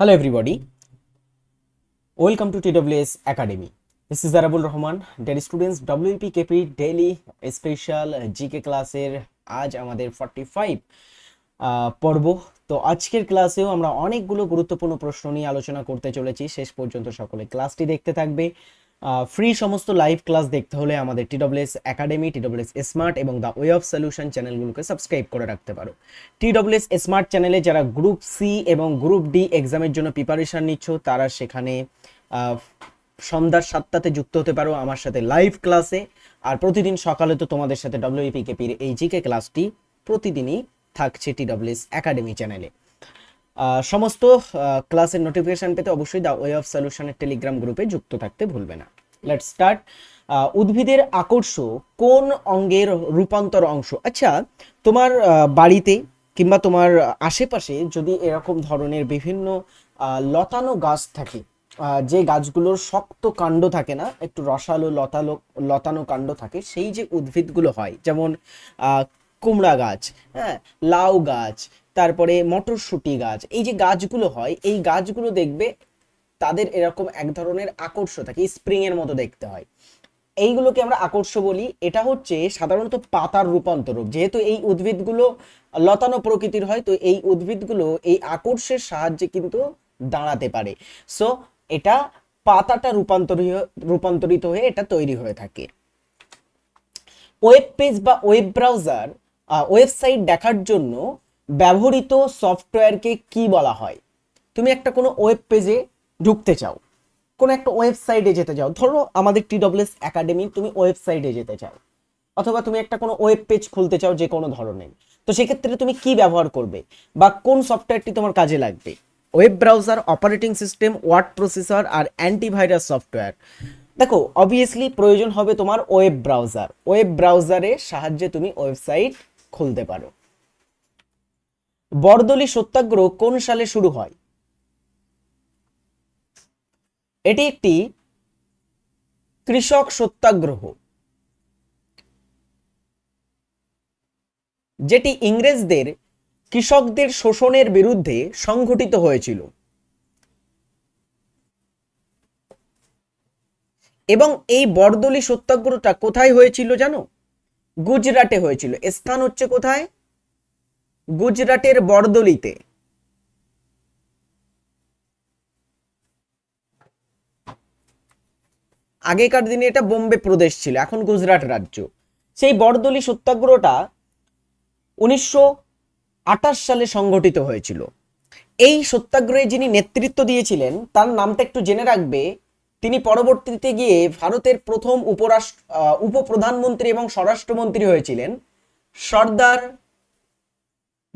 Hello everybody. Welcome to TWS Academy. This is Arabul Rahman. Dear students, WP KP Daily Special GK ক্লাসের আজ আমাদের 45 আহ, পর্ব তো আজকের ক্লাসেও আমরা অনেকগুলো গুরুত্বপূর্ণ প্রশ্ন নিয়ে আলোচনা করতে চলেছি শেষ পর্যন্ত সকলে ক্লাসটি দেখতে থাকবে ফ্রি সমস্ত লাইভ ক্লাস দেখতে হলে আমাদের টিডব্লিউএস একাডেমি টিডব্লিউএস স্মার্ট এবং দ্য ওয়ে অফ সলিউশন চ্যানেলগুলোকে সাবস্ক্রাইব করে রাখতে পারো। টি টিডব্লিউএস স্মার্ট চ্যানেলে যারা গ্রুপ সি এবং গ্রুপ ডি এক্সামের জন্য প্রিপারেশন নিচ্ছ, তারা সেখানে সন্ধ্যার সাতটাতে যুক্ত হতে পারো আমার সাথে লাইভ ক্লাসে আর প্রতিদিন সকালে তো তোমাদের সাথে ডব্লিউপি কেপির এই জিকে ক্লাসটি প্রতিদিনই থাকছে টি টিডব্লিউএস একাডেমি চ্যানেলে। সমস্ত ক্লাসের নোটিফিকেশন পেতে অবশ্যই দ্য ওয়ে অফ সলিউশনের টেলিগ্রাম গ্রুপে যুক্ত থাকতে ভুলবে না। লেট স্টার্ট উদ্ভিদের আকর্ষ কোন অঙ্গের রূপান্তর অংশ? আচ্ছা তোমার বাড়িতে কিংবা তোমার আশেপাশে যদি এরকম ধরনের বিভিন্ন লতানো গাছ থাকে যে গাছগুলোর শক্ত কাণ্ড থাকে না, একটু রসালো, লতালো, লতানো কাণ্ড থাকে, সেই যে উদ্ভিদগুলো হয়, যেমন কুমড়া গাছ হ্যাঁ লাউ গাছ তারপরে মটরশুঁটি গাছ। এই যে গাছগুলো হয়, এই গাছগুলো দেখবে তাদের এরকম এক ধরনের আকর্ষ থাকে স্প্রিং এর মতো দেখতে হয়। এইগুলোকে আমরা আকর্ষ বলি। এটা হচ্ছে সাধারণত পাতার রূপান্তর যেহেতু এই উদ্ভিদগুলো লতানো প্রকৃতির হয়, তো এই উদ্ভিদগুলো এই আকর্ষের সাহায্যে কিন্তু দাঁড়াতে পারে। সো এটা পাতাটা রূপান্তরিত রূপান্তরিত হয়ে এটা তৈরি হয়ে থাকে। ওয়েব পেজ বা ওয়েব ব্রাউজার ওয়েবসাইট দেখার জন্য ব্যবহৃত সফটওয়্যারকে কি বলা হয়? তুমি একটা কোনো ওয়েব পেজে ঢুকতে চাও, কোনো একটা ওয়েবসাইটে যেতে চাও, ধরো আমাদের টিডব্লিউএস একাডেমি তুমি ওয়েবসাইটে যেতে চাও, অথবা তুমি একটা কোনো ওয়েব পেজ খুলতে চাও যে কোনো ধরনের, তো সেক্ষেত্রে তুমি কি ব্যবহার করবে বা কোন সফটওয়্যারটি তোমার কাজে লাগবে? Web browser operating system word processor আর অ্যান্টিভাইরাস সফটওয়্যার দেখো অবভিয়াসলি প্রয়োজন হবে তোমার ওয়েব ব্রাউজার ওয়েব ব্রাউজারের সাহায্যে তুমি ওয়েবসাইট খুলতে পারো। বরদলি সত্যাগ্রহ কোন সালে শুরু হয়? এটি একটি কৃষক সত্যাগ্রহ, যেটি ইংরেজদের কৃষকদের শোষণের বিরুদ্ধে সংঘটিত হয়েছিল। এবং এই বরদলি সত্যাগ্রহটা কোথায় হয়েছিল জানো? গুজরাটে হয়েছিল। স্থান হচ্ছে কোথায়? গুজরাটের বরদলিতে। আগেকার দিনে এটা বোম্বে প্রদেশ ছিল, এখন গুজরাট রাজ্য। সেই বরদলি সত্যাগ্রহটা উনিশশো আঠাশ সালে সংগঠিত হয়েছিল। এই সত্যাগ্রহে যিনি নেতৃত্ব দিয়েছিলেন, তার নামটা একটু জেনে রাখবে, তিনি পরবর্তীতে গিয়ে ভারতের প্রথম উপরাষ্ট্র উপপ্রধানমন্ত্রী এবং স্বরাষ্ট্রমন্ত্রী হয়েছিলেন সর্দার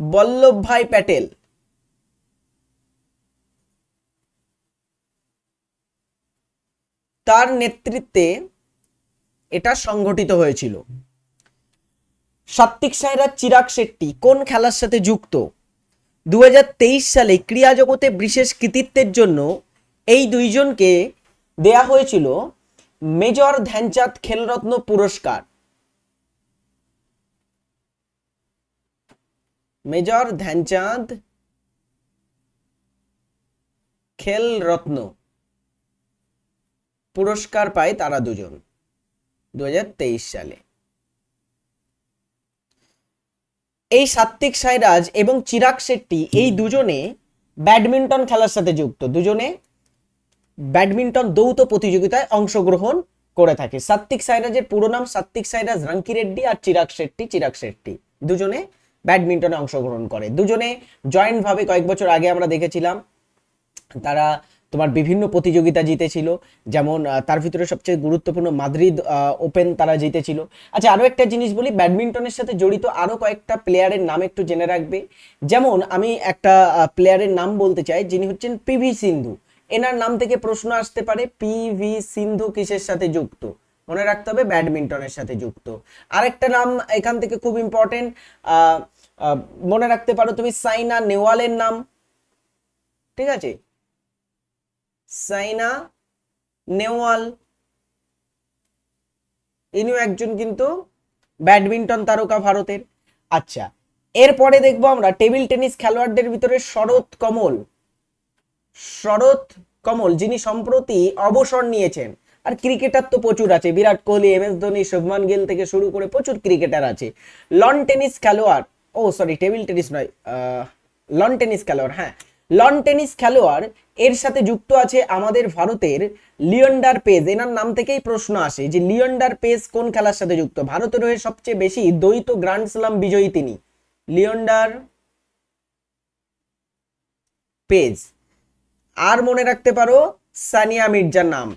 বল্লভভাই প্যাটেল। তার নেতৃত্বে এটা সংগঠিত হয়েছিল। সাত্বিক সায়রা চিরাগ শেট্টি কোন খেলার সাথে যুক্ত? দু হাজার তেইশ সালে ক্রীড়া জগতে বিশেষ কৃতিত্বের জন্য এই দুইজনকে দেয়া হয়েছিল মেজর ধ্যানচাঁদ খেলরত্ন পুরস্কার। মেজর ধ্যানচাঁদ খেলরত্ন পুরস্কার পায় তারা দুজন দু সালে। এই সাত্বিক সাইরাজ এবং চিরাগ শেট্টি এই দুজনে ব্যাডমিন্টন খেলার সাথে যুক্ত। দুজনে ব্যাডমিন্টন দৌত প্রতিযোগিতায় অংশগ্রহণ করে থাকে। সাত্বিক সাইরাজের পুরো নাম সাত্বিক সাইরাজ রাঙ্কি রেড্ডি আর চিরাগ শেট্টি চিরাগ শেট্টি। দুজনে ব্যাডমিন্টনে অংশগ্রহণ করে। দুজনে জয়েন্ট ভাবে কয়েক বছর আগে আমরা দেখেছিলাম, তারা তোমার বিভিন্ন প্রতিযোগিতা জিতেছিল, যেমন তার ভিতরে সবচেয়ে গুরুত্বপূর্ণ মাদ্রিদ ওপেন তারা জিতেছিল। আচ্ছা আরও একটা জিনিস বলি, ব্যাডমিন্টনের সাথে জড়িত আরও কয়েকটা প্লেয়ারের নাম একটু জেনে রাখবে। যেমন, আমি একটা প্লেয়ারের নাম বলতে চাই, যিনি হচ্ছেন পিভি সিন্ধু। এনার নাম থেকে প্রশ্ন আসতে পারে পিভি সিন্ধু কিসের সাথে যুক্ত? মনে রাখতে হবে ব্যাডমিন্টনের সাথে যুক্ত। আরেকটা নাম এখান থেকে খুব ইম্পর্টেন্ট মনে রাখতে পারো তুমি সাইনা নেওয়ালের নাম। ঠিক আছে? সাইনা নেওয়াল ইনিও একজন কিন্তু ব্যাডমিন্টন তারকা ভারতের। আচ্ছা এরপরে দেখব আমরা টেবিল টেনিস খেলোয়াড়দের ভিতরে শরৎ কমল। শরৎ কমল, যিনি সম্প্রতি অবসর নিয়েছেন। আর ক্রিকেটার তো প্রচুর আছে। বিরাট কোহলি, এম এস ধোনি, শুভমান গিল থেকে শুরু করে প্রচুর ক্রিকেটার আছে। লন টেনিস খেলোয়াড়, ও সরি টেবিল টেনিস নয় লন টেনিস খেলোয়াড় হ্যাঁ। লন টেনিস খেলোয়াড়, এর সাথে যুক্ত আছে আমাদের ভারতের লিওন্ডার পেজ। এনার নাম থেকেই প্রশ্ন আসে যে লিওন্ডার পেজ কোন খেলার সাথে যুক্ত? ভারতের হয়ে সবচেয়ে বেশি দ্বৈত গ্র্যান্ড স্লাম বিজয়ী তিনি। লিওন্ডার পেজ। আর মনে রাখতে পারো সানিয়া মির্জার নাম।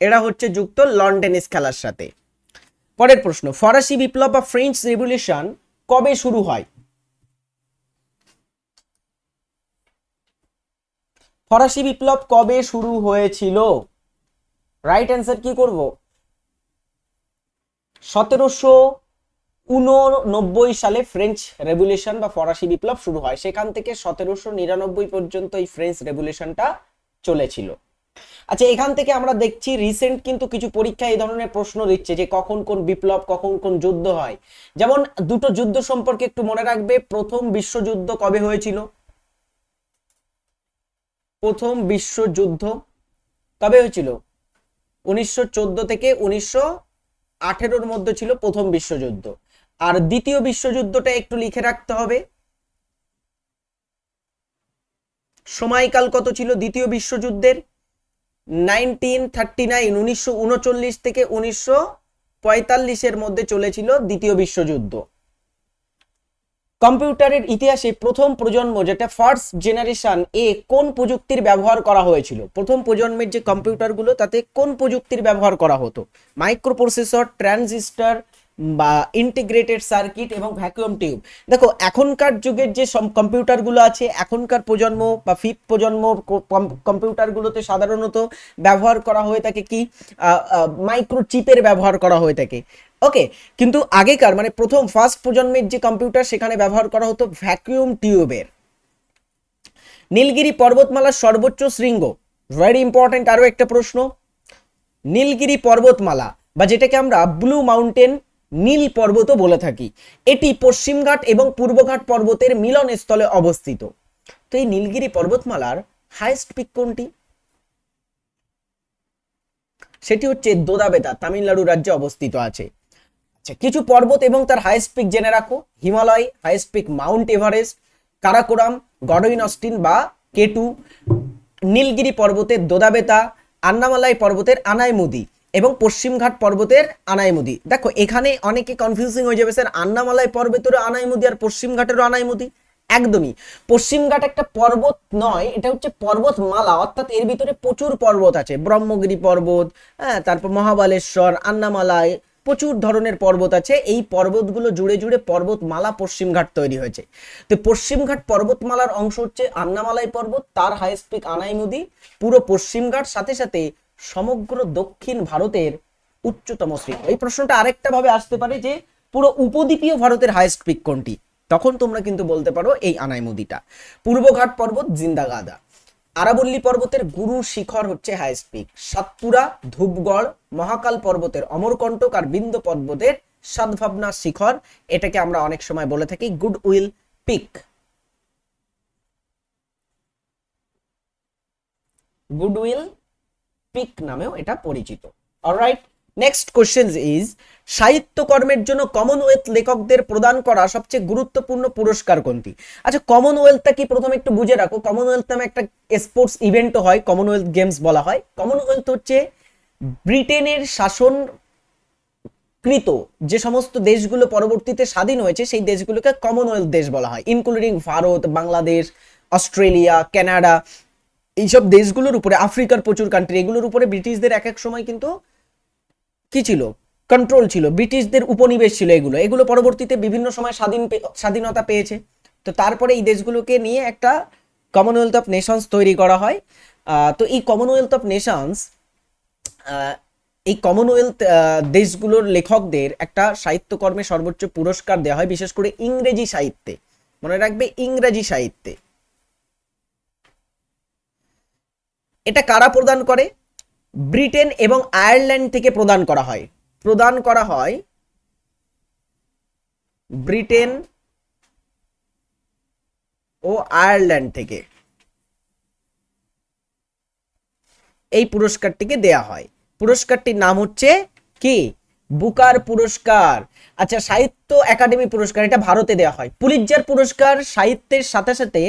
এরা হচ্ছে যুক্ত লন টেনিস খেলার সাথে। পরের প্রশ্ন, ফরাসি বিপ্লব বা ফ্রেঞ্চ রেভলিউশন কবে শুরু হয়? ফরাসি বিপ্লব কবে শুরু হয়েছিল? রাইট অ্যান্সার কি করব? সতেরোশো উননব্বই সালে ফ্রেঞ্চ রেভলিউশন বা ফরাসি বিপ্লব শুরু হয়। সেখান থেকে সতেরোশো নিরানব্বই পর্যন্ত এই ফ্রেঞ্চ রেভলিউশনটা চলেছিল। আচ্ছা এখান থেকে আমরা দেখছি রিসেন্ট কিন্তু কিছু পরীক্ষা এই ধরনের প্রশ্ন দিচ্ছে যে কখন কোন বিপ্লব, কখন কোন যুদ্ধ হয়। যেমন দুটো যুদ্ধ সম্পর্কে একটু মনে রাখবে। প্রথম বিশ্বযুদ্ধ কবে হয়েছিল? প্রথম বিশ্বযুদ্ধ কবে হয়েছিল? উনিশশো চোদ্দ থেকে উনিশশো আঠেরোর মধ্যে ছিল প্রথম বিশ্বযুদ্ধ। আর দ্বিতীয় বিশ্বযুদ্ধটা একটু লিখে রাখতে হবে। সময়কাল কত ছিল দ্বিতীয় বিশ্বযুদ্ধের? নাইনটিন থার্টি নাইন, উনিশশো উনচল্লিশ থেকে উনিশশো পঁয়তাল্লিশের মধ্যে চলেছিল দ্বিতীয় বিশ্বযুদ্ধ। কম্পিউটারের ইতিহাসে প্রথম প্রজন্ম, যেটা ফার্স্ট জেনারেশন, এ কোন প্রযুক্তির ব্যবহার করা হয়েছিল? প্রথম প্রজন্মের যে কম্পিউটারগুলো, তাতে কোন প্রযুক্তির ব্যবহার করা হতো? মাইক্রোপ্রসেসর, ট্রানজিস্টার বা ইন্টিগ্রেটেড সার্কিট এবং ভ্যাকুয়াম টিউব দেখো, এখনকার যুগের যে সব কম্পিউটারগুলো আছে, এখনকার প্রজন্ম বা ফিফথ প্রজন্ম কম্পিউটারগুলোতে সাধারণত ব্যবহার করা হয়ে থাকে কি? মাইক্রো চিপের ব্যবহার করা হয়ে থাকে। ওকে কিন্তু আগেকার মানে প্রথম ফার্স্ট প্রজন্মের যে কম্পিউটার, সেখানে ব্যবহার করা হতো ভ্যাকুয়াম টিউবের নীলগিরি পর্বতমালার সর্বোচ্চ শৃঙ্গ। ভেরি ইম্পর্টেন্ট আরও একটা প্রশ্ন। নীলগিরি পর্বতমালা, বা যেটাকে আমরা ব্লু মাউন্টেন নীল পর্বতও বলে থাকি। এটি পশ্চিমঘাট এবং পূর্বঘাট পর্বতের মিলনস্থলে অবস্থিত। তো এই নীলগিরি পর্বতমালার হাইস্ট পিক কোনটি? সেটি হচ্ছে দোদাবেতা, তামিলনাড়ু রাজ্যে অবস্থিত আছে। আচ্ছা কিছু পর্বত এবং তার হাইস্ট পিক জেনে রাখো। Himalaya highest peak Mount Everest, Karakoram Godwin Austen বা কেটু, নীলগিরি পর্বতের দোদাবেতা, আন্নামালাই পর্বতের আনাইমুদি। এবং পশ্চিমঘাট পর্বতের আনাইমুদি। দেখো, এখানে অনেকে কনফিউজিং হয়ে যাবে, স্যার। আন্নামালাই পর্বতেরও আনাইমুদি আর পশ্চিমঘাটেরও আনাইমুদি। একদমই। পশ্চিমঘাট একটা পর্বত নয়, এটা হচ্ছে পর্বতমালা, অর্থাৎ এর ভিতরে প্রচুর পর্বত আছে। ব্রহ্মগিরি পর্বত হ্যাঁ তারপর মহাবালেশ্বর আন্নামালায় প্রচুর ধরনের পর্বত আছে। এই পর্বতগুলো জুড়ে জুড়ে পর্বতমালা পশ্চিমঘাট তৈরি হয়েছে। তো পশ্চিমঘাট পর্বতমালার অংশ হচ্ছে আন্নামালাই পর্বত, তার হাইস্ট পিক আনাইমুদি, পুরো পশ্চিমঘাট সাথে সাথে সমগ্র দক্ষিণ ভারতের উচ্চতম শৃঙ্গ এই প্রশ্নটা আরেকটা ভাবে আসতে পারে যে, পুরো উপদ্বীপীয় ভারতের হাইস্ট পিক কোনটি? তখন তোমরা কিন্তু বলতে পারো এই আনাই আনাইমুদিটা। পূর্বঘাট পর্বত, জিন্দাগাদা। আরাবল্লী পর্বতের গুরু শিখর হচ্ছে হাইস্ট পিক সাতপুরা, ধূপগড়, মহাকাল পর্বতের অমরকণ্টক আর বিন্দ পর্বতের সদ্ভাবনা শিখর, এটাকে আমরা অনেক সময় বলে থাকি good will peak goodwill peak নামেও এটা পরিচিত। অলরাইট নেক্সট কোশ্চেন ইজ সাহিত্যকর্মের জন্য কমনওয়েলথ লেখকদের প্রদান করা সবচেয়ে গুরুত্বপূর্ণ পুরস্কার কোনটি? আচ্ছা কমনওয়েলথটা কি প্রথমে একটু বুঝে রাখো। কমনওয়েলথ নামে একটা স্পোর্টস ইভেন্টও হয় কমনওয়েলথ গেমস বলা হয়। কমনওয়েলথ হচ্ছে ব্রিটেনের শাসন কৃত যে সমস্ত দেশগুলো পরবর্তীতে স্বাধীন হয়েছে, সেই দেশগুলোকে কমনওয়েলথ দেশ বলা হয়। Including Bharat, Bangladesh, Australia Canada এইসব দেশগুলোর উপরে, আফ্রিকার প্রচুর কান্ট্রি এগুলোর উপরে ব্রিটিশদের এক এক সময় কিন্তু কি ছিল? কন্ট্রোল ছিল। ব্রিটিশদের উপনিবেশ ছিল এগুলো। এগুলো পরবর্তীতে বিভিন্ন সময় স্বাধীন স্বাধীনতা পেয়েছে। তো তারপরে এই দেশগুলোকে নিয়ে একটা কমনওয়েলথ অফ নেশনস তৈরি করা হয়। তো এই কমনওয়েলথ অফ নেশনস এই কমনওয়েলথ দেশগুলোর লেখকদের একটা সাহিত্যকর্মে সর্বোচ্চ পুরস্কার দেওয়া হয়, বিশেষ করে ইংরেজি সাহিত্যে। মনে রাখবে, ইংরেজি সাহিত্যে। এটা কারা প্রদান করে? ব্রিটেন এবং আয়ারল্যান্ড থেকে প্রদান করা হয়। প্রদান করা হয় ব্রিটেন ও আয়ারল্যান্ড থেকে। এই পুরস্কারটিকে দেয়া হয়। পুরস্কারটির নাম হচ্ছে কি? বুকার পুরস্কার। আচ্ছা সাহিত্য একাডেমি পুরস্কার, এটা ভারতে দেওয়া হয়। পুলিৎজার পুরস্কার সাহিত্যের সাথে সাথে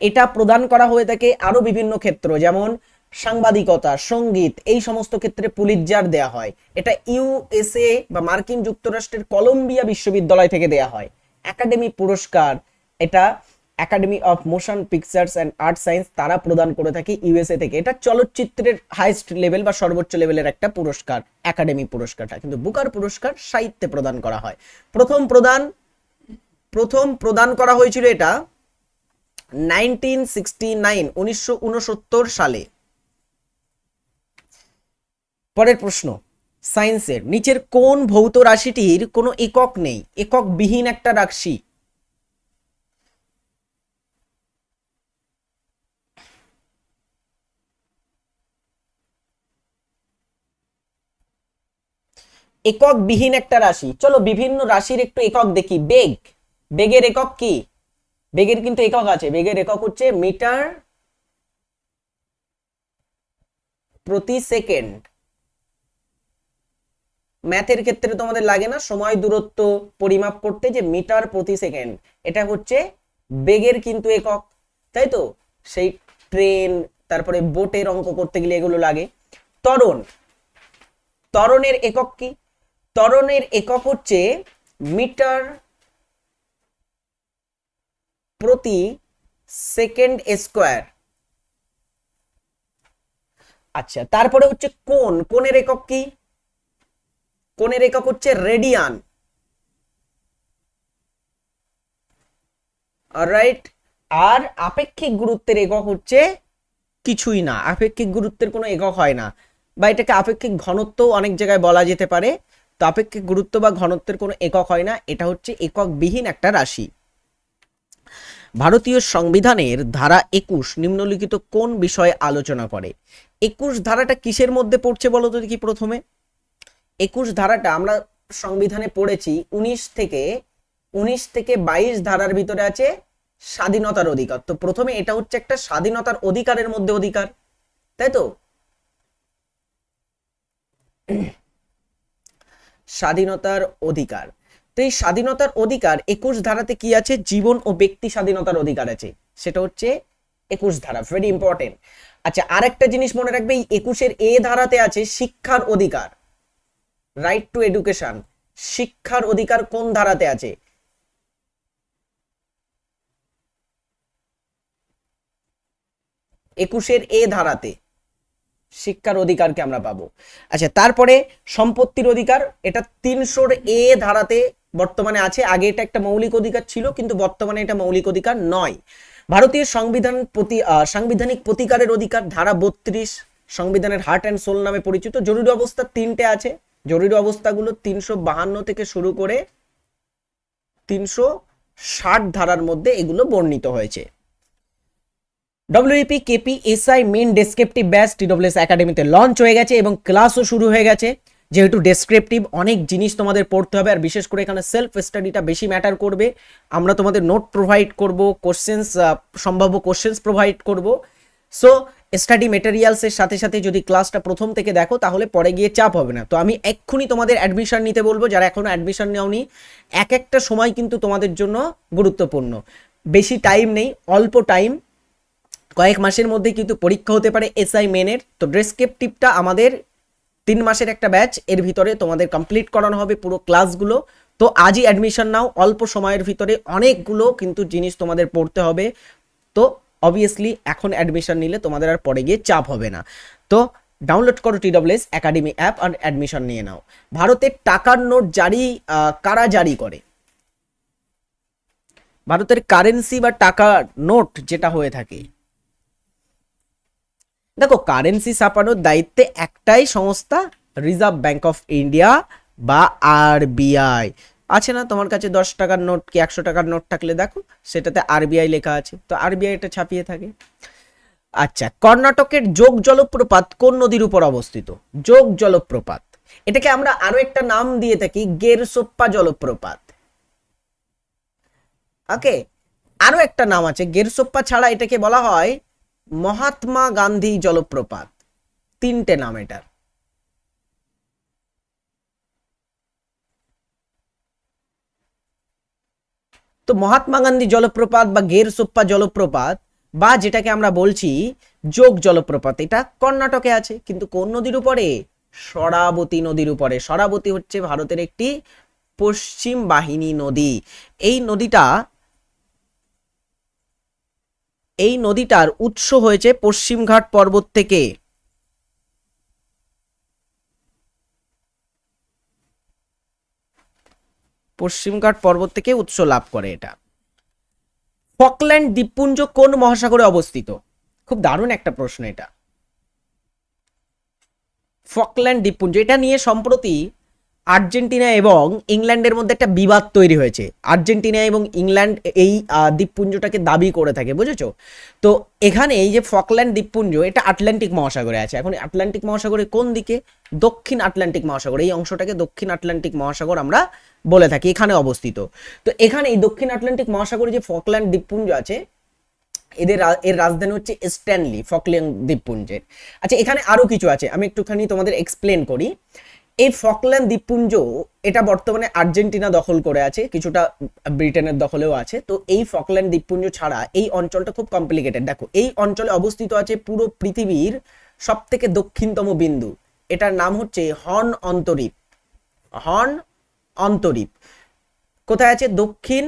এটা প্রদান করা হয়ে থাকে আরও বিভিন্ন ক্ষেত্র, যেমন সাংবাদিকতা, সংগীত, এই সমস্ত ক্ষেত্রে পুলিৎজার দেয়া হয়। এটা ইউএসএ বা মার্কিন যুক্তরাষ্ট্রের কলম্বিয়া বিশ্ববিদ্যালয় থেকে দেয়া হয়। একাডেমি পুরস্কার, এটা academy of motion pictures and art science তারা প্রদান করে থাকে ইউএসএ থেকে। এটা চলচ্চিত্রের হাইস্ট লেভেল বা সর্বোচ্চ লেভেলের একটা পুরস্কার, একাডেমি পুরস্কারটা। কিন্তু বুকার পুরস্কার সাহিত্যে প্রদান করা হয়। প্রথম প্রদান প্রথম প্রদান করা হয়েছিল এটা নাইনটিন সিক্সটি নাইন, উনিশশো উনসত্তর সালে। পরের প্রশ্ন, সায়েন্সের নিচের কোন ভৌত রাশিটির কোনো একক নেই? একক বিহীন একটা রাশি। একক বিহীন একটা রাশি। চলো বিভিন্ন রাশির একটু একক দেখি। বেগ। বেগের একক কি? বেগের কিন্তু একক আছে। বেগের একক হচ্ছে মিটার প্রতি সেকেন্ড। ম্যাথের ক্ষেত্রে তোমাদের লাগে না সময় দূরত্ব, পরিমাপ করতে যে মিটার প্রতি সেকেন্ড। এটা হচ্ছে বেগের কিন্তু একক, তাই তো? সেই ট্রেন, তারপরে বোটের অঙ্ক করতে গেলে এগুলো লাগে। ত্বরণ, ত্বরণের একক কি? ত্বরণের একক হচ্ছে মিটার প্রতি সেকেন্ড স্কোয়ার। আচ্ছা তারপরে হচ্ছে কোন কোণের একক কি? কোণের একক হচ্ছে রেডিয়ান। রাইট আর আপেক্ষিক গুরুত্বের একক হচ্ছে কিছুই না। আপেক্ষিক গুরুত্বের কোনো একক হয় না। বা এটাকে আপেক্ষিক ঘনত্ব অনেক জায়গায় বলা যেতে পারে। তো আপেক্ষিক গুরুত্ব বা ঘনত্বের কোনো একক হয় না। এটা হচ্ছে একক বিহীন একটা রাশি। ভারতীয় সংবিধানের ধারা একুশ, নিম্নলিখিত কোন বিষয়ে আলোচনা করে? একুশ ধারাটা কিসের মধ্যে পড়ছে বলো তো দেখি প্রথমে? একুশ ধারাটা আমরা সংবিধানে পড়েছি, উনিশ থেকে উনিশ থেকে বাইশ ধারার ভিতরে আছে স্বাধীনতার অধিকার। তো প্রথমে এটা হচ্ছে একটা স্বাধীনতার অধিকারের মধ্যে অধিকার, তাই তো? স্বাধীনতার অধিকার। তো এই স্বাধীনতার অধিকার একুশ ধারাতে কি আছে? জীবন ও ব্যক্তি স্বাধীনতার অধিকার আছে। সেটা হচ্ছে একুশ ধারা ভেরি ইম্পর্টেন্ট আচ্ছা আরেকটা জিনিস মনে রাখবে, এই একুশের এ ধারাতে আছে শিক্ষার অধিকার। রাইট টু এডুকেশন শিক্ষার অধিকার কোন ধারাতে আছে? একুশের এ ধারাতে শিক্ষার অধিকারকে আমরা পাবো। আচ্ছা তারপরে সম্পত্তির অধিকার, এটা তিনশোর এ ধারাতে বর্তমানে আছে। আগে এটা একটা মৌলিক অধিকার ছিল, কিন্তু বর্তমানে এটা মৌলিক অধিকার নয়। ভারতীয় সংবিধান প্রতি সাংবিধানিক প্রতিকারের অধিকার, ধারা বত্রিশ, সংবিধানের হার্ট অ্যান্ড সোল নামে পরিচিত। জরুরি অবস্থা তিনটে আছে। জরুরি অবস্থাগুলো তিনশো বাহান্ন থেকে শুরু করে তিনশো ষাট ধারার মধ্যে এগুলো বর্ণিত হয়েছে। WP KP SI main descriptive batch TWS একাডেমিতে লঞ্চ হয়ে গেছে এবং ক্লাসও শুরু হয়ে গেছে। যেহেতু ডেসক্রিপটিভ অনেক জিনিস তোমাদের পড়তে হবে আর বিশেষ করে এখানে সেলফ স্টাডিটা বেশি ম্যাটার করবে। আমরা তোমাদের নোট প্রোভাইড করব কোশ্চেন্স সম্ভাব্য কোশ্চেন্স প্রোভাইড করব। সো স্টাডি মেটেরিয়ালসের সাথে সাথে যদি ক্লাসটা প্রথম থেকে দেখো, তাহলে পরে গিয়ে চাপ হবে না। তো আমি এক্ষুনি তোমাদের অ্যাডমিশন নিতে বলব, যারা এখনও অ্যাডমিশন নেওনি, এক একটা সময় কিন্তু তোমাদের জন্য গুরুত্বপূর্ণ। বেশি টাইম নেই, অল্প টাইম কয়েক মাসের মধ্যে কিন্তু পরীক্ষা হতে পারে এসআই মেনের তো ডেসক্রিপটিভটা আমাদের তিন মাসের একটা ব্যাচ এর ভিতরে তোমাদের কমপ্লিট করানো হবে পুরো ক্লাসগুলো তো আজই অ্যাডমিশন নাও, অল্প সময়ের ভিতরে অনেকগুলো কিন্তু জিনিস তোমাদের পড়তে হবে। তো অবভিয়াসলি এখন অ্যাডমিশন নিলে তোমাদের আর পরে গিয়ে চাপ হবে না। তো ডাউনলোড করো টিডব্লিউএস একাডেমি অ্যাপ আর অ্যাডমিশন নিয়ে নাও। ভারতের টাকার নোট জারি কারা জারি করে? ভারতের কারেন্সি বা টাকা নোট যেটা হয়ে থাকে। দেখো কারেন্সি ছাপানোর দায়িত্বে একটাই সংস্থা রিজার্ভ ব্যাংক অফ ইন্ডিয়া বা আরবিআই আছে না? তোমার কাছে দশ টাকার নোট কি একশো টাকার নোট থাকলে দেখো, সেটাতে আরবিআই লেখা আছে। তো আরবিআই এটা ছাপিয়ে থাকে। আচ্ছা কর্ণাটকের যোগ জলপ্রপাত কোন নদীর উপর অবস্থিত? যোগ জলপ্রপাত। এটাকে আমরা আরও একটা নাম দিয়ে থাকি, গেরসোপ্পা জলপ্রপাত। ওকে, আরও একটা নাম আছে, গেরসোপ্পা ছাড়া এটাকে বলা হয় মহাত্মা গান্ধী জলপ্রপাত। তিনটে নাম এটার। তো মহাত্মা গান্ধী জলপ্রপাত বা গেরসোপ্পা জলপ্রপাত বা যেটাকে আমরা বলছি যোগ জলপ্রপাত, এটা কর্ণাটকে আছে, কিন্তু কোন নদীর উপরে? সরাবতী নদীর উপরে। সরাবতী হচ্ছে ভারতের একটি পশ্চিম বাহিনী নদী। এই নদীটা, এই নদীটার উৎস হয়েছে পশ্চিমঘাট পর্বত থেকে। পশ্চিমঘাট পর্বত থেকে উৎস লাভ করে এটা। ফকল্যান্ড দ্বীপপুঞ্জ কোন মহাসাগরে অবস্থিত? খুব দারুণ একটা প্রশ্ন এটা। ফকল্যান্ড দ্বীপপুঞ্জ, এটা নিয়ে সম্প্রতি আর্জেন্টিনা এবং ইংল্যান্ডের মধ্যে একটা বিবাদ তৈরি হয়েছে। আর্জেন্টিনা এবং ইংল্যান্ড এই দ্বীপপুঞ্জটাকে দাবি করে থাকে, বুঝেছ? তো এখানে এই যে ফকল্যান্ড দ্বীপপুঞ্জ, এটা আটলান্টিক মহাসাগরে আছে। এখন আটলান্টিক মহাসাগরে কোন দিকে? দক্ষিণ আটলান্টিক মহাসাগর, এই অংশটাকে দক্ষিণ আটলান্টিক মহাসাগর আমরা বলে থাকি, এখানে অবস্থিত। তো এখানে এই দক্ষিণ আটলান্টিক মহাসাগরে যে ফকল্যান্ড দ্বীপপুঞ্জ আছে, এদের এর রাজধানী হচ্ছে স্ট্যানলি, ফকল্যান্ড দ্বীপপুঞ্জের। আচ্ছা এখানে আরও কিছু আছে, আমি একটুখানি তোমাদের এক্সপ্লেন করি। এই ফকল্যান্ড দ্বীপপুঞ্জ এটা বর্তমানে আর্জেন্টিনা দখল করে আছে, কিছুটা ব্রিটেনের দখলেও আছে। তো এই ফকল্যান্ড দ্বীপপুঞ্জ ছাড়া এই অঞ্চলটা খুব কমপ্লিকেটেড দেখো, এই অঞ্চলে অবস্থিত আছে পুরো পৃথিবীর সব থেকে দক্ষিণতম বিন্দু। এটার নাম হচ্ছে হর্ন অন্তরীপ। হর্ন অন্তরীপ। কোথায় আছে? দক্ষিণ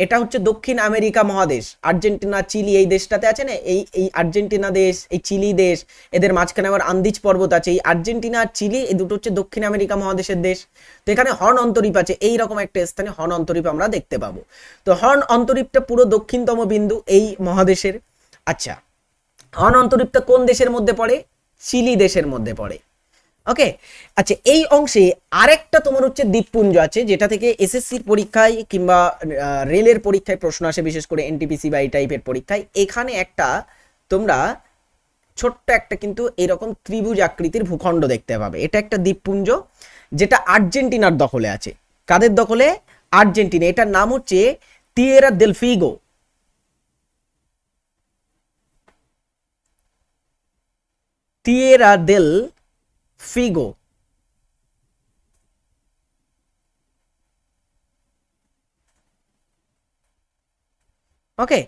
এটা হচ্ছে দক্ষিণ আমেরিকা মহাদেশ। আর্জেন্টিনা, চিলি এই দেশটাতে আছে না? এই এই আর্জেন্টিনা দেশ, এই চিলি দেশ, এদের মাঝখানে আবার আন্দিজ পর্বত আছে। এই আর্জেন্টিনা আর চিলি এই দুটো হচ্ছে দক্ষিণ আমেরিকা মহাদেশের দেশ। তো এখানে হর্ন অন্তরীপ আছে। এই রকম একটা স্থানে হর্ন অন্তরীপ আমরা দেখতে পাবো। তো হর্ন অন্তরীপটা পুরো দক্ষিণতম বিন্দু এই মহাদেশের। আচ্ছা হর্ন অন্তরীপটা কোন দেশের মধ্যে পড়ে? চিলি দেশের মধ্যে পড়ে। ওকে আচ্ছা এই অংশে আরেকটা তোমার হচ্ছে দ্বীপপুঞ্জ আছে, যেটা থেকে এসএসসির পরীক্ষায় কিংবা রেলের পরীক্ষায় প্রশ্ন আসে, বিশেষ করে এনটিপিসি বা এই টাইপের পরীক্ষায়। এখানে একটা তোমরা ছোট্ট একটা কিন্তু এরকম ত্রিভুজ আকৃতির ভূখণ্ড দেখতে পাবে। এটা একটা দ্বীপপুঞ্জ, যেটা আর্জেন্টিনার দখলে আছে। কাদের দখলে? আর্জেন্টিনা। এটার নাম হচ্ছে তিয়েরা দেলফিগো তিয়েরা দেল ফিগো ওকে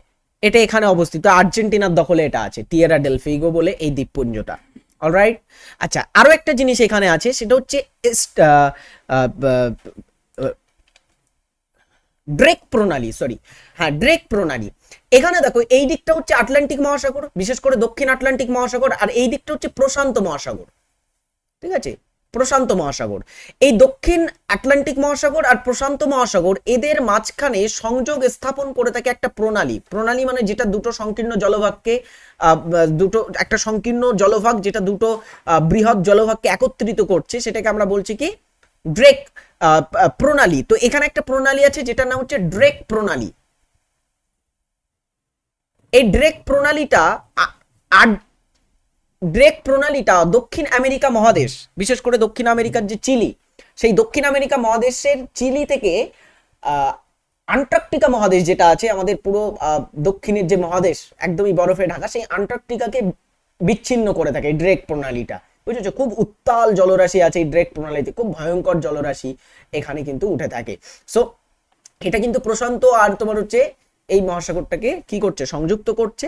এটা এখানে অবস্থিত। আর্জেন্টিনার দখলে এটা আছে। টিয়েরা ডেল ফিগো বলে এই দ্বীপপুঞ্জটা। অলরাইট আচ্ছা আরও একটা জিনিস এখানে আছে, সেটা হচ্ছে ড্রেক প্রণালী সরি হ্যাঁ ড্রেক প্রণালী। এখানে দেখো, এই দিকটা হচ্ছে আটলান্টিক মহাসাগর, বিশেষ করে দক্ষিণ আটলান্টিক মহাসাগর, আর এই দিকটা হচ্ছে প্রশান্ত মহাসাগর। ঠিক আছে? প্রশান্ত মহাসাগর। এই দক্ষিণ আটলান্টিক মহাসাগর আর প্রশান্ত মহাসাগর, এদের মাঝখানে সংযোগ স্থাপন করে থাকে একটা প্রণালী। প্রণালী মানে যেটা দুটো সংকীর্ণ জলভাগকে দুটো, একটা সংকীর্ণ জলভাগ যেটা দুটো বৃহৎ জলভাগকে একত্রিত করছে, সেটাকে আমরা বলছি কি? ড্রেক প্রণালী। তো এখানে একটা প্রণালী আছে যেটার নাম হচ্ছে ড্রেক প্রণালী। এই ড্রেক প্রণালীটা ড্রেক প্রণালীটা দক্ষিণ আমেরিকা মহাদেশ, বিশেষ করে দক্ষিণ আমেরিকার যে চিলি, সেই দক্ষিণ আমেরিকা মহাদেশের চিলি থেকে আন্টার্কটিকা মহাদেশ যেটা আছে, আমাদের পুরো দক্ষিণের যে মহাদেশ, একদমই বরফে ঢাকা, সেই আন্টার্কটিকাকে বিচ্ছিন্ন করে থাকে ড্রেক প্রণালীটা। বুঝেছ? খুব উত্তাল জলরাশি আছে এই ড্রেক প্রণালীতে, খুব ভয়ঙ্কর জলরাশি এখানে কিন্তু উঠে থাকে। সো এটা কিন্তু প্রশান্ত আর তোমার হচ্ছে এই মহাসাগরটাকে কি করছে? সংযুক্ত করছে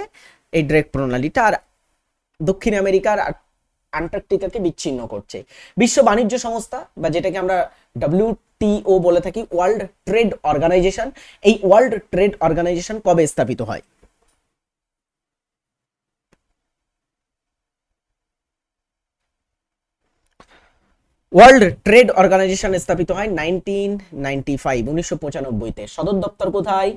এই ড্রেক প্রণালীটা। আর দক্ষিণ আমেরিকার আন্টার্কটিকাকে বিচ্ছিন্ন করছে। বিশ্ব বাণিজ্য সংস্থা, বা যেটাকে আমরা ডব্লিউটিও বলে থাকি ওয়ার্ল্ড ট্রেড অর্গানাইজেশন এই ওয়ার্ল্ড ট্রেড অর্গানাইজেশন কবে স্থাপিত হয়? ওয়ার্ল্ড ট্রেড অর্গানাইজেশন স্থাপিত হয় নাইনটিন নাইনটি ফাইভ উনিশশো পঁচানব্বইতে। সদর দপ্তর কোথায়?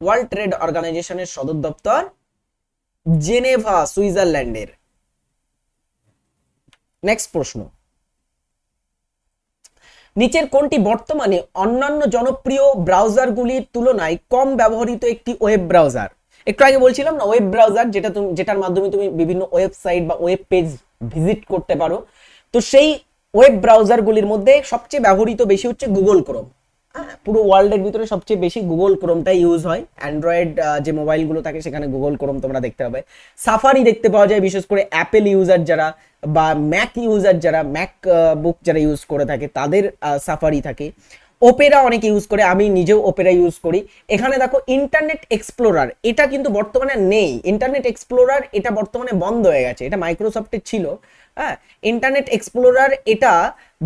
ওয়ার্ল্ড ট্রেড অর্গানাইজেশনের সদর দপ্তর জেনেভা, সুইজারল্যান্ডের। নেক্সট প্রশ্ন। নিচের কোনটি বর্তমানে অন্যান্য জনপ্রিয় ব্রাউজারগুলির তুলনায় কম ব্যবহৃত একটি ওয়েব ব্রাউজার? একটু আগে বলছিলাম না, ওয়েব ব্রাউজার যেটা তুমি, যেটার মাধ্যমে তুমি বিভিন্ন ওয়েবসাইট বা ওয়েব পেজ ভিজিট করতে পারো। তো সেই ওয়েব ব্রাউজারগুলির মধ্যে সবচেয়ে ব্যবহৃত বেশি হচ্ছে গুগল ক্রোম। পুরো ওয়ার্ল্ডের ভিতরে সবচেয়ে বেশি গুগল ক্রোমটা ইউজ হয়। অ্যান্ড্রয়েড যে মোবাইলগুলো থাকে সেখানে গুগল ক্রোম তোমরা দেখতে পাবে। সাফারি দেখতে পাওয়া যায়, বিশেষ করে অ্যাপেল ইউজার যারা বা ম্যাক ইউজার যারা ম্যাক বুক যারা ইউজ করে থাকে, তাদের সাফারি থাকে। ওপেরা অনেকে ইউজ করে, আমি নিজেও ওপেরা ইউজ করি। এখানে দেখো ইন্টারনেট এক্সপ্লোরার এটা কিন্তু বর্তমানে নেই। ইন্টারনেট এক্সপ্লোরার এটা বর্তমানে বন্ধ হয়ে গেছে। এটা মাইক্রোসফটের ছিল। হ্যাঁ ইন্টারনেট এক্সপ্লোরার এটা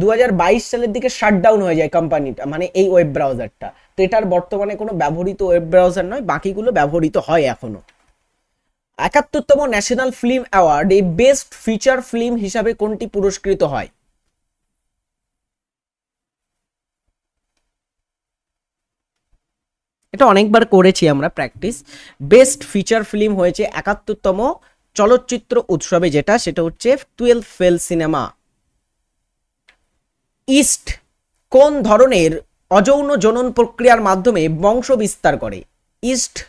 দু হাজার বাইশ সালের দিকে শাটডাউন হয়ে যায় কোম্পানিটা মানে এই ওয়েব ব্রাউজারটা তো এটার বর্তমানে কোনো ব্যবহৃত ওয়েব ব্রাউজার নয়, বাকিগুলো ব্যবহৃত হয় এখনও। একাত্তরতম ন্যাশনাল ফিল্ম অ্যাওয়ার্ড এই বেস্ট ফিচার ফিল্ম হিসাবে কোনটি পুরস্কৃত হয়? এটা অনেকবার করেছি আমরা প্র্যাকটিস বেস্ট ফিচার ফিল্ম হয়েছে একাত্তরতম চলচ্চিত্র উৎসবে যেটা, সেটা হচ্ছে টুয়েলভ ফেল সিনেমা ইস্ট কোন ধরনের অযৌন জনন প্রক্রিয়ার মাধ্যমে বংশ বিস্তার করে? ইস্ট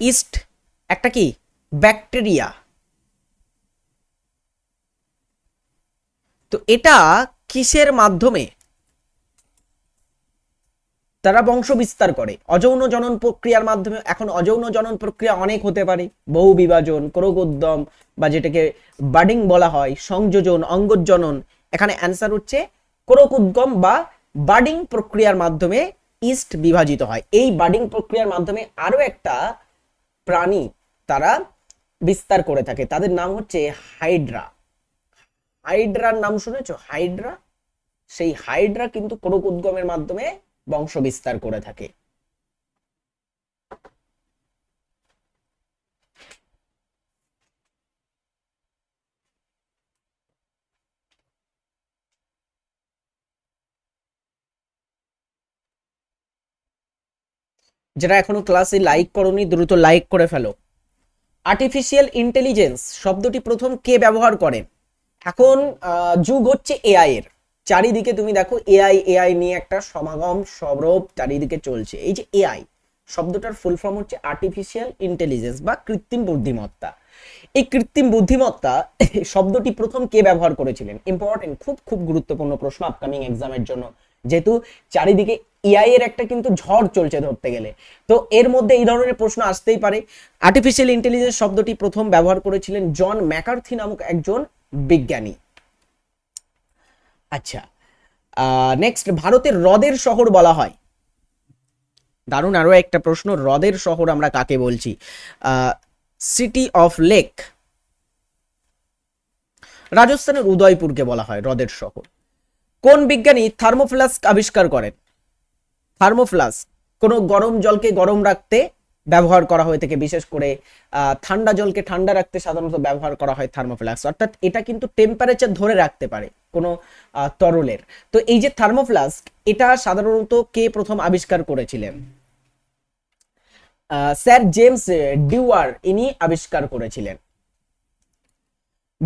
ইস্ট একটা কি? ব্যাকটেরিয়া। তো এটা কিসের মাধ্যমে? তারা বংশ বিস্তার করে। অযৌন জনন প্রক্রিয়ার মাধ্যমে এখন অযৌন জনন প্রক্রিয়া অনেক হতে পারে। বহু বিভাজন, ক্রোগোদ্যম বা যেটাকে বাডিং বলা হয়, সংযোজন অঙ্গজনন এখানে অ্যান্সার হচ্ছে ক্রোকুদ্গম বা বাডিং প্রক্রিয়ার মাধ্যমে ইস্ট বিভাজিত হয়। এই বাডিং প্রক্রিয়ার মাধ্যমে আরও একটা প্রাণী তারা বিস্তার করে থাকে। তাদের নাম হচ্ছে হাইড্রা। হাইড্রার নাম শুনেছ? হাইড্রা? সেই হাইড্রা কিন্তু ক্রোকুদ্গমের মাধ্যমে বংশ বিস্তার করে থাকে। যারা এখনও ক্লাসে লাইক করনি, দ্রুত লাইক করে ফেলো। আর্টিফিশিয়াল ইন্টেলিজেন্স শব্দটি প্রথম কে ব্যবহার করে? এখন যুগ হচ্ছে এআই এর চারিদিকে তুমি দেখো এআই এআই নিয়ে একটা সমাগম, সরব চারিদিকে চলছে। এই যে এআই শব্দটার ফুল ফর্ম হচ্ছে আর্টিফিশিয়াল ইন্টেলিজেন্স বা কৃত্রিম বুদ্ধিমত্তা। এই কৃত্রিম বুদ্ধিমত্তা, শব্দটি প্রথম কে ব্যবহার করেছিলেন? ইম্পর্টেন্ট খুব খুব গুরুত্বপূর্ণ প্রশ্ন আপকামিং এক্সামের জন্য। যেহেতু চারিদিকে এআই এর একটা কিন্তু ঝড় চলছে ধরতে গেলে। তো এর মধ্যে এই ধরনের প্রশ্ন আসতেই পারে। আর্টিফিশিয়াল ইন্টেলিজেন্স শব্দটি প্রথম ব্যবহার করেছিলেন জন ম্যাকার্থি নামক একজন বিজ্ঞানী। আচ্ছা নেক্সট ভারতের হ্রদের শহর বলা হয়। দারুণ আরও একটা প্রশ্ন, হ্রদের শহর আমরা কাকে বলছি? সিটি অফ লেক রাজস্থানের উদয়পুরকে বলা হয় হ্রদের শহর। কোন বিজ্ঞানী থার্মোফ্লাস্ক আবিষ্কার করেন? থার্মোফ্লাস্ক, কোনো গরম জলকে গরম রাখতে ব্যবহার করা হয়ে থাকে বিশেষ করে ঠান্ডা জলকে ঠান্ডা রাখতে সাধারণত ব্যবহার করা হয় থার্মোফ্লাক্স অর্থাৎ এটা কিন্তু টেম্পারেচার ধরে রাখতে পারে কোনো তরলের। তো এই যে থার্মোফ্লাস্ক এটা সাধারণত কে প্রথম আবিষ্কার করেছিলেন? স্যার জেমস ডিউয়ার ইনি আবিষ্কার করেছিলেন।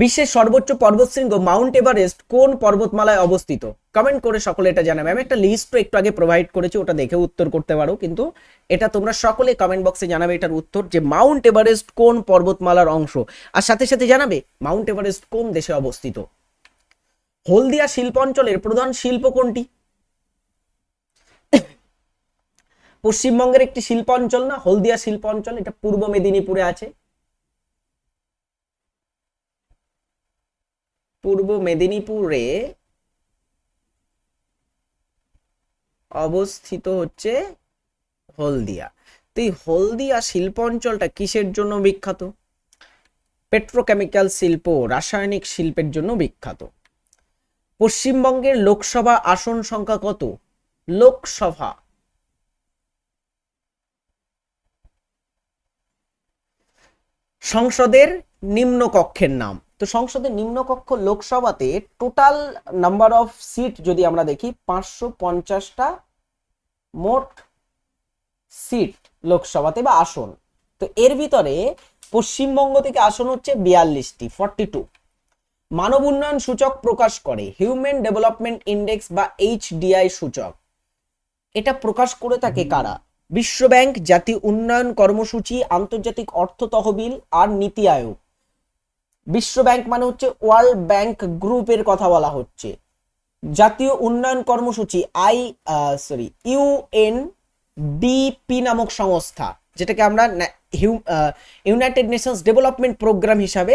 বিশ্বের সর্বোচ্চ পর্বতশৃঙ্গ মাউন্ট এভারেস্ট কোন পর্বতমালায় অবস্থিত? কমেন্ট করে সকলে এটা জানাবে। আমি একটা লিস্টও একটু আগে প্রোভাইড করেছি, ওটা দেখে উত্তর করতে পারো, কিন্তু এটা তোমরা সকলে কমেন্ট বক্সে জানাবে এটার উত্তর যে মাউন্ট এভারেস্ট কোন পর্বতমালার অংশ। আর সাথে সাথে জানাবে মাউন্ট এভারেস্ট কোন দেশে অবস্থিত? হলদিয়া শিল্প অঞ্চলের প্রধান শিল্প কোনটি? পশ্চিমবঙ্গের একটি শিল্প অঞ্চল না, হলদিয়া শিল্প অঞ্চল, এটা পূর্ব মেদিনীপুরে আছে। পূর্ব মেদিনীপুরে অবস্থিত হচ্ছে হলদিয়া। তো এই হলদিয়া শিল্প অঞ্চলটা কিসের জন্য বিখ্যাত? পেট্রোকেমিক্যাল শিল্প রাসায়নিক শিল্পের জন্য বিখ্যাত। পশ্চিমবঙ্গের লোকসভা আসন সংখ্যা কত? লোকসভা। সংসদের নিম্ন কক্ষের নাম। তো সংসদের নিম্নকক্ষ লোকসভাতে টোটাল নাম্বার অফ সিট যদি আমরা দেখি, পাঁচশো পঞ্চাশটা মোট সিট লোকসভাতে বা আসন। তো এর ভিতরে পশ্চিমবঙ্গ থেকে আসন হচ্ছে বিয়াল্লিশটি ফর্টি টু মানব উন্নয়ন সূচক প্রকাশ করে হিউম্যান ডেভেলপমেন্ট ইন্ডেক্স বা এইচডিআই সূচক। এটা প্রকাশ করে থাকে কারা? বিশ্বব্যাংক, জাতীয় উন্নয়ন কর্মসূচি, আন্তর্জাতিক অর্থ তহবিল আর নীতি আয়োগ। বিশ্ব ব্যাংক মানে হচ্ছে ওয়ার্ল্ড ব্যাংক গ্রুপের কথা বলা হচ্ছে। জাতীয় উন্নয়ন কর্মসূচি আই সরি ইউএন ডিপি নামক সংস্থা, যেটাকে আমরা ইউনাইটেড নেশনস ডেভেলপমেন্ট প্রোগ্রাম হিসাবে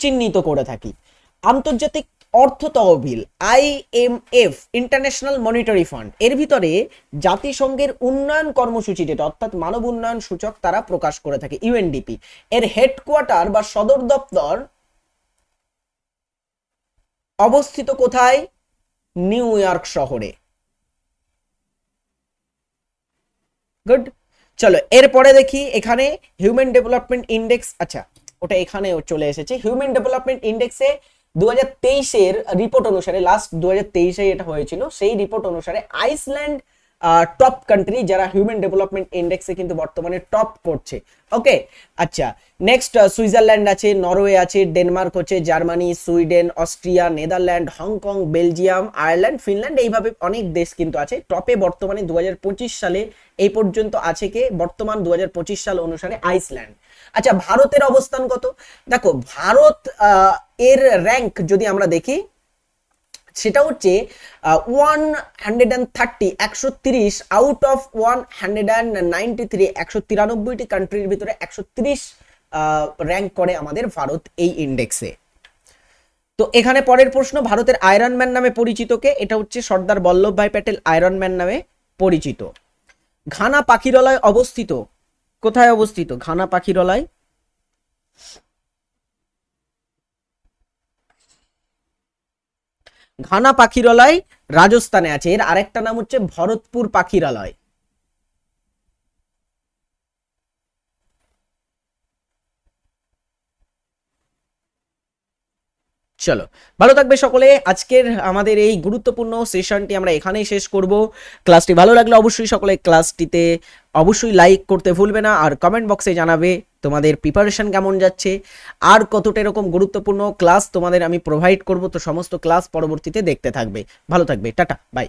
চিহ্নিত করে থাকি। আন্তর্জাতিক অর্থ তহবিল আইএমএফ ইন্টারন্যাশনাল মনিটারি ফান্ড। এর ভিতরে জাতিসংঘের উন্নয়ন কর্মসূচি যেটা, অর্থাৎ মানব উন্নয়ন সূচক তারা প্রকাশ করে থাকে ইউএনডিপি এর হেডকোয়ার্টার বা সদর দপ্তর অবস্থিত কোথায়? নিউ ইয়র্ক শহরে। গুড চলো, এরপরে দেখি এখানে হিউম্যান ডেভেলপমেন্ট ইন্ডেক্স আচ্ছা ওটা এখানে চলে এসেছে। হিউম্যান ডেভেলপমেন্ট ইন্ডেক্সে দু হাজার তেইশের রিপোর্ট অনুসারে লাস্ট দু হাজার তেইশে এটা হয়েছিল, সেই রিপোর্ট অনুসারে আইসল্যান্ড টপ কান্ট্রি যারা হিউম্যান ডেভেলপমেন্ট ইন্ডেক্সে কিন্তু বর্তমানে টপ করছে। ওকে আচ্ছা নেক্সট সুইজারল্যান্ড আছে, নরওয়ে আছে, ডেনমার্ক হচ্ছে, Germany, Sweden, Austria, Netherland, Hong Kong, Belgium, Ireland, Finland, এইভাবে অনেক দেশ কিন্তু আছে। টপে বর্তমানে দু হাজার পঁচিশ সালে এই পর্যন্ত আছে কে? বর্তমান দু হাজার পঁচিশ সাল অনুসারে আইসল্যান্ড আচ্ছা ভারতের অবস্থান কত? দেখো, ভারত এর র্যাঙ্ক যদি আমরা দেখি, সেটা হচ্ছে ওয়ান হান্ড্রেড অ্যান্ড থার্টি একশো তিরিশ out of one hundred and ninety three একশো তিরানব্বইটি কান্ট্রির ভিতরে একশো তিরিশ র্যাঙ্ক করে আমাদের ভারত এই ইন্ডেক্সে তো এখানে পরের প্রশ্ন, ভারতের আয়রন ম্যান নামে পরিচিত কে? এটা হচ্ছে সর্দার বল্লভভাই প্যাটেল আয়রন ম্যান নামে পরিচিত। ঘানা পাখিরালয় অবস্থিত। কোথায় অবস্থিত? ঘানা পাখিরালয়? ঘানা পাখিরালয় রাজস্থানে আছে। এর আরেকটা নাম হচ্ছে ভরতপুর পাখিরালয়। চলো, ভালো থাকবে সকলে। আজকের আমাদের এই গুরুত্বপূর্ণ সেশনটি আমরা এখানেই শেষ করব। ক্লাসটি ভালো লাগলে অবশ্যই সকলে ক্লাসটিতে অবশ্যই লাইক করতে ভুলবে না আর কমেন্ট বক্সে জানাবে তোমাদের প্রিপারেশন কেমন যাচ্ছে, আর কতটা এরকম গুরুত্বপূর্ণ ক্লাস তোমাদের আমি প্রোভাইড করব, তো সমস্ত ক্লাস পরবর্তীতে দেখতে থাকবে। ভালো থাকবে, টাটা বাই